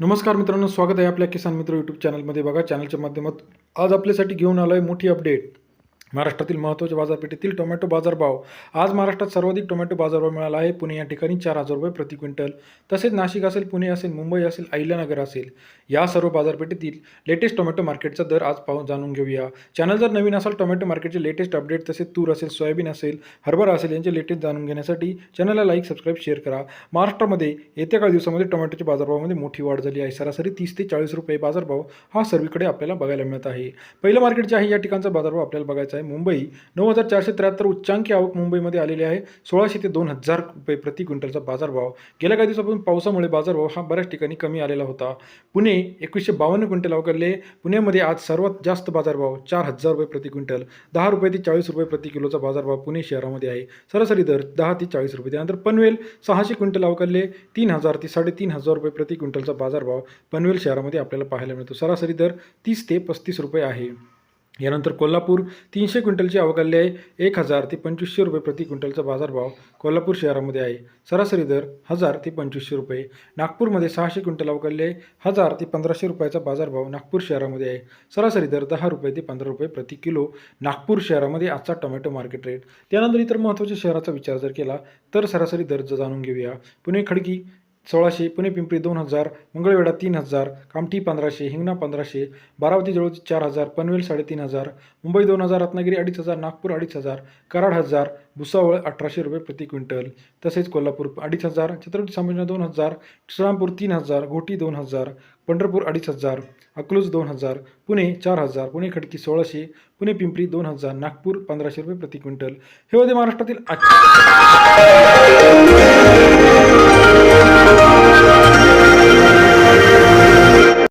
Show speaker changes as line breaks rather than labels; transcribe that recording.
नमस्कार मित्रांनो स्वागत आहे आपल्या किसान मित्र यूट्यूब चॅनलमध्ये बघा चॅनलच्या माध्यमात आज आपल्यासाठी घेऊन आलो आहे मोठी अपडेट महाराष्ट्रातील महत्त्वाच्या बाजारपेठेतील टोमॅटो बाजारभाव. आज महाराष्ट्रात सर्वाधिक टोमॅटो बाजारभाव मिळाला आहे. पुणे या ठिकाणी चार हजार रुपये प्रति क्विंटल. तसेच नाशिक असेल पुणे असेल मुंबई असेल अहिल्यानगर असेल या सर्व बाजारपेठेतील लेटेस्ट टोमॅटो मार्केटचा दर आज पाहून जाणून घेऊया. चॅनल जर नवीन असाल टोमॅटो मार्केटचे लेटेस्ट अपडेट तसेच तूर असेल सोयाबीन असेल हरभरा असेल यांचे लेटेस्ट जाणून घेण्यासाठी चॅनलला लाईक सबस्क्राईब शेअर करा. महाराष्ट्रामध्ये येत्या काही दिवसामध्ये टोमॅटोच्या बाजारभावामध्ये मोठी वाढ झाली आहे. सरासरी तीस ते चाळीस रुपये बाजारभाव हा सर्वीकडे आपल्याला बघायला मिळत आहे. पहिलं मार्केट जे आहे या ठिकाणचा बाजारभाव आपल्याला बघायचा आहे. मुंबई नऊ हजार चारशे त्र्याहत्तर उच्चांकी आवक मुंबईमध्ये आलेली आहे. सोळाशे ते दोन हजार रुपये प्रति क्विंटलचा बाजारभाव. गेल्या काही दिवसापासून पावसामुळे बाजारभाव हा बऱ्याच ठिकाणी कमी आलेला होता. पुणे एकवीसशे बावन्न क्विंटल अवघडले पुण्यामध्ये आज सर्वात जास्त बाजारभाव चार हजार रुपये प्रति क्विंटल. दहा रुपये ते चाळीस रुपये प्रति किलोचा बाजारभाव पुणे शहरामध्ये आहे. सरासरी दर दहा ते चाळीस रुपये. त्यानंतर पनवेल सहाशे क्विंटल अवघडले तीन हजार ते साडेतीन हजार रुपये प्रति क्विंटलचा बाजारभाव पनवेल शहरामध्ये आपल्याला पाहायला मिळतो. सरासरी दर तीस ते पस्तीस रुपये आहे. यानंतर कोल्हापूर तीनशे क्विंटलची अवकाल्य आहे. एक हजार ते पंचवीसशे रुपये प्रति क्विंटलचा बाजारभाव कोल्हापूर शहरामध्ये आहे. सरासरी दर हजार ते पंचवीसशे रुपये. नागपूरमध्ये सहाशे क्विंटल अवकाल्य आहे. हजार ते पंधराशे रुपयाचा बाजारभाव नागपूर शहरामध्ये आहे. सरासरी दर दहा रुपये ते पंधरा रुपये प्रति किलो नागपूर शहरामध्ये आजचा टोमॅटो मार्केट रेट. त्यानंतर इतर महत्त्वाच्या शहराचा विचार जर केला तर सरासरी दर जाणून घेऊया. पुणे खडकी सोळाशे पुणे पिंपरी दोन हजार मंगळवेढा तीन हजार कामठी पंधराशे हिंगणा पंधराशे बारावती जवळची चार हजार पनवेल साडेतीन हजार मुंबई दोन हजार रत्नागिरी अडीच हजार नागपूर अडीच हजार कराड हजार भुसावळ अठराशे रुपये प्रति क्विंटल तसेच कोल्हापूर अडीच हजार छत्रपती संभाजीनगर दोन हजार श्रीरामपूर तीन हजार घोटी दोन हजार पंढरपूर अडीच हजार अकलूज दोन हजार पुणे चार हजार पुणे खडकी सोळाशे पुणे पिंपरी दोन हजार नागपूर पंधराशे रुपये प्रति क्विंटल. हे होते महाराष्ट्रातील